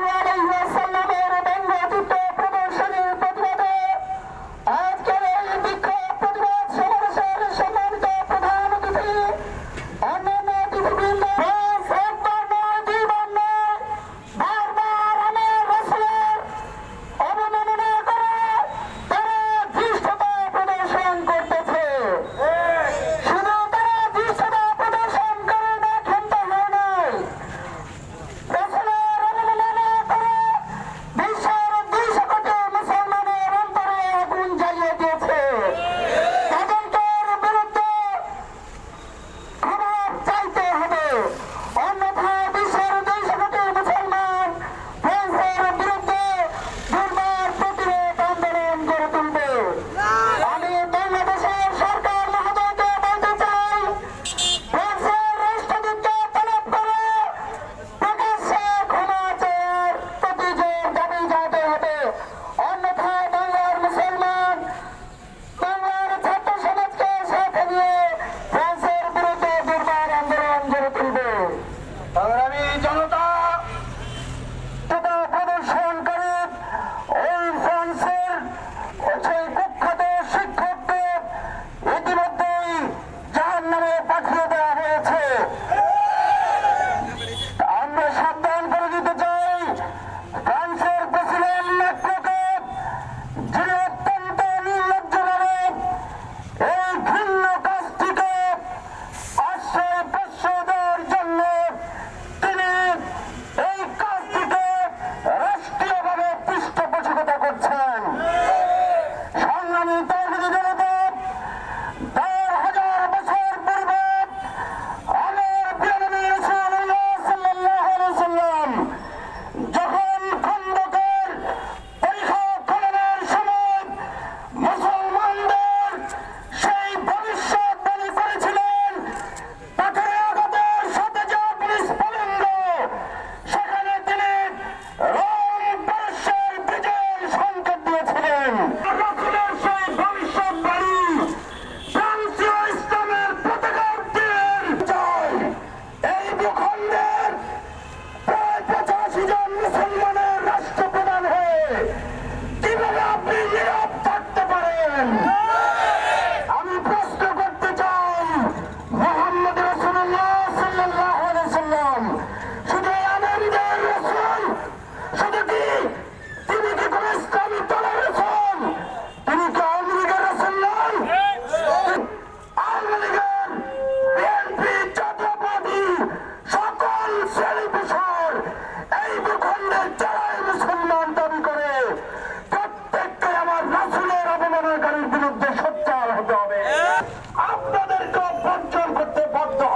عليه وسلم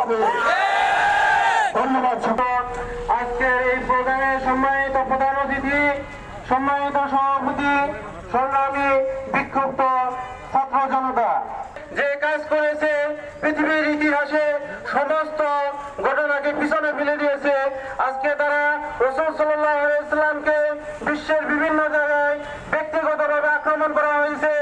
হবে ধন্যবাদ, সকল। আজকের এই প্রোগ্রামে সম্মানিত প্রধান অতিথি, সম্মানিত সভাপতি, সংগ্রামী, বিক্ষুব্ধ ছাত্র জনতা, যে কাজ করেছে পৃথিবীর ইতিহাসে সমস্ত ঘটনাকে পিছনে ফেলে দিয়েছে, আজকে তারা রসুল সাল্লাহ ইসলামকে বিশ্বের বিভিন্ন জায়গায় ব্যক্তিগতভাবে আক্রমণ করা হয়েছে।